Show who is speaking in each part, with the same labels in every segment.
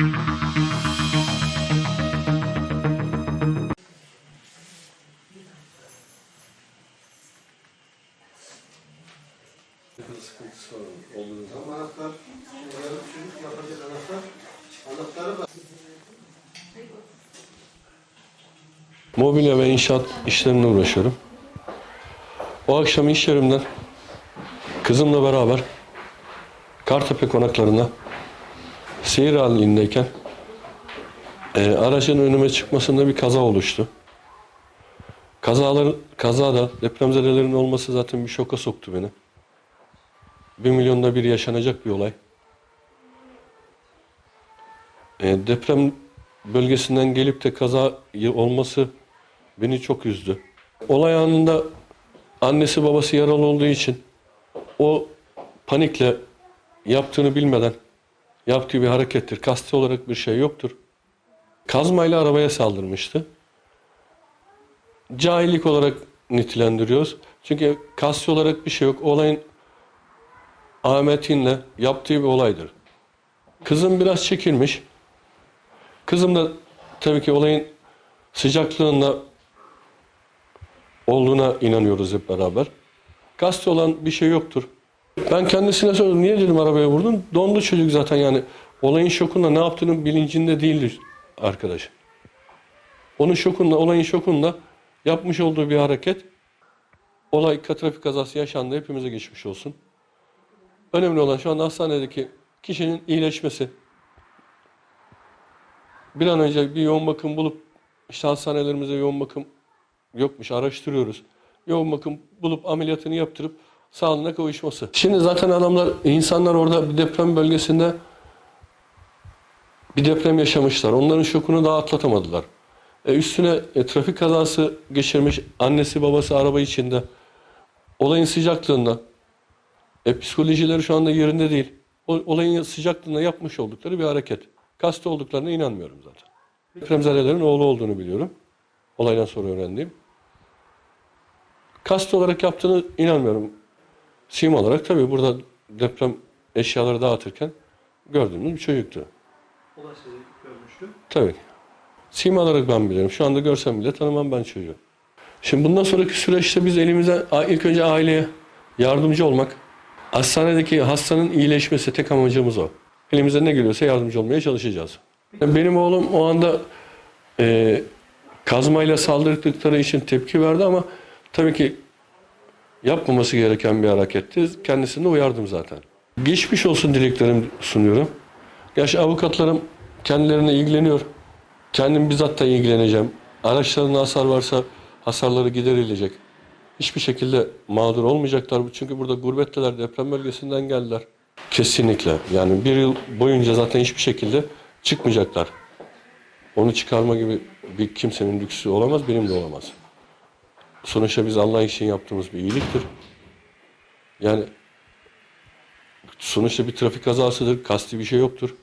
Speaker 1: sıkıntısı Mobilya ve inşaat işlerine uğraşıyorum. O akşam iş yerimden kızımla beraber Kartepe konaklarına seyir halindeyken e, aracın önüme çıkmasında bir kaza oluştu. Kazalar, kazada depremzedelerin olması zaten bir şoka soktu beni. Bir milyonda bir yaşanacak bir olay. E, deprem bölgesinden gelip de kaza olması beni çok üzdü. Olay anında annesi babası yaralı olduğu için o panikle yaptığını bilmeden yaptığı bir harekettir. Kasti olarak bir şey yoktur. Kazmayla arabaya saldırmıştı. Cahillik olarak nitelendiriyoruz. Çünkü kasti olarak bir şey yok. Olayın Ahmet'inle yaptığı bir olaydır. Kızım biraz çekilmiş. Kızım da tabii ki olayın sıcaklığında olduğuna inanıyoruz hep beraber. Gazete olan bir şey yoktur. Ben kendisine sordum. Niye dedim arabaya vurdun? Dondu çocuk zaten yani. Olayın şokunda ne yaptığının bilincinde değildir arkadaş. Onun şokunda, olayın şokunda yapmış olduğu bir hareket. Olay trafik kazası yaşandı. Hepimize geçmiş olsun. Önemli olan şu anda hastanedeki kişinin iyileşmesi. Bir an önce bir yoğun bakım bulup işte hastanelerimizde yoğun bakım yokmuş araştırıyoruz. Yoğun bakım bulup ameliyatını yaptırıp sağlığına kavuşması. Şimdi zaten adamlar insanlar orada bir deprem bölgesinde bir deprem yaşamışlar. Onların şokunu daha atlatamadılar. E üstüne e, trafik kazası geçirmiş annesi babası araba içinde. Olayın sıcaklığında e, psikolojileri şu anda yerinde değil. O, olayın sıcaklığında yapmış oldukları bir hareket. Kast olduklarına inanmıyorum zaten. Depremzedelerin oğlu olduğunu biliyorum. Olaydan sonra öğrendiğim. Kast olarak yaptığını inanmıyorum. Sim olarak tabii burada deprem eşyaları dağıtırken gördüğümüz bir çocuktu.
Speaker 2: olay sizi görmüştü.
Speaker 1: Tabii. Sim olarak ben bilirim. Şu anda görsem bile tanımam ben çocuğu. Şimdi bundan sonraki süreçte biz elimize ilk önce aileye yardımcı olmak. Hastanedeki hastanın iyileşmesi tek amacımız o. Elimize ne geliyorsa yardımcı olmaya çalışacağız. Benim oğlum o anda e, kazmayla saldırdıkları için tepki verdi ama tabii ki yapmaması gereken bir hareketti. Kendisini uyardım zaten. Geçmiş olsun dileklerimi sunuyorum. Gerçi avukatlarım kendilerine ilgileniyor. Kendim bizzat da ilgileneceğim. Araçlarında hasar varsa hasarları giderilecek. Hiçbir şekilde mağdur olmayacaklar. Çünkü burada gurbetteler, deprem bölgesinden geldiler. Kesinlikle. Yani bir yıl boyunca zaten hiçbir şekilde çıkmayacaklar. Onu çıkarma gibi bir kimsenin lüksü olamaz, benim de olamaz. Sonuçta biz Allah için yaptığımız bir iyiliktir. Yani sonuçta bir trafik kazasıdır, kasti bir şey yoktur.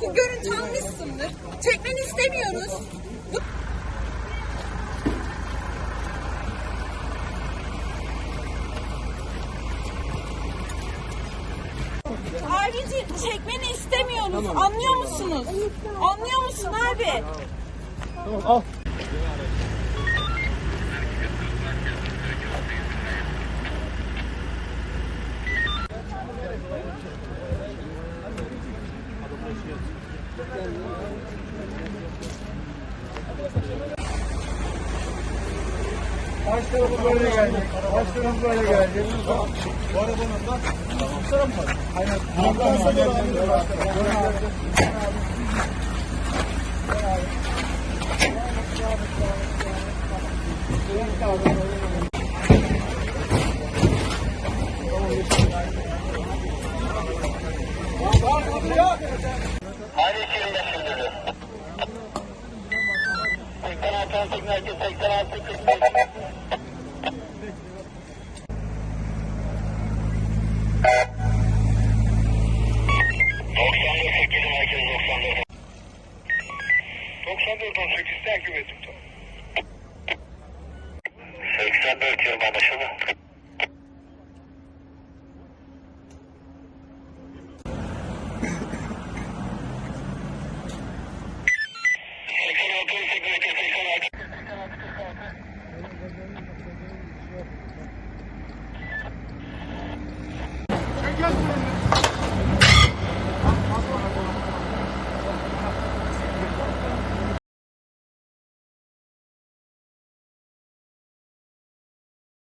Speaker 3: Görüntü almışsındır. Çekmeni istemiyoruz. Abicim çekmeni istemiyoruz. Anlıyor musunuz? Anlıyor musun abi?
Speaker 2: Başlarımız böyle geldi. Başlarımız böyle geldi. Bu arabanın da tutsana mı? Aynen. Ablamıza da
Speaker 4: Hadi 25 sürdürü. 86 18 merkez 86 45.
Speaker 5: Ben
Speaker 3: de ötüyorum anlaşıldı.